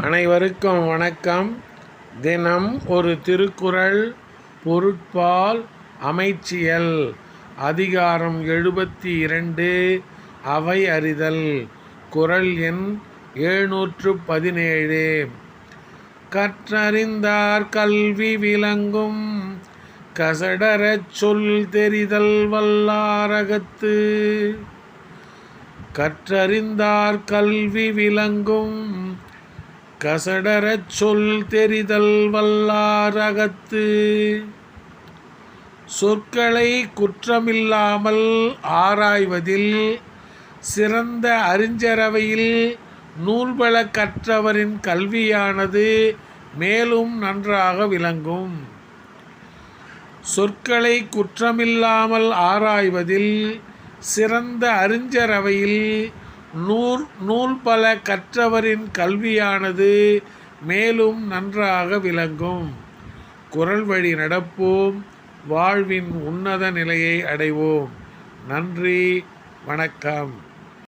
அனைவருக்கும் வணக்கம். தினம் ஒரு திருக்குறள் பொருட்பால் அமைச்சியல் அதிகாரம் எழுபத்தி இரண்டு அவை அறிதல் குறள் எண் எழுநூற்று பதினேழு. கற்றறிந்தார் கல்வி விளங்கும் கசடரச் சொல் தெரிதல் வல்லாரகத்து. கற்றறிந்தார் கல்வி விளங்கும் கசடரச் சொல் தெரிதல் வல்லாரகத்து. சொற்களை குற்றமில்லாமல் ஆராய்வதில் சிறந்த அறிஞரவையில் நூல்பல கற்றவரின் கல்வியானது மேலும் நன்றாக விளங்கும். சொற்களை குற்றமில்லாமல் ஆராய்வதில் சிறந்த அறிஞரவையில் நூல் நூல் பல கற்றவரின் கல்வியானது மேலும் நன்றாக விளங்கும். குரல் வழி நடப்போம் வாழ்வின் உன்னத நிலையை அடைவோம். நன்றி வணக்கம்.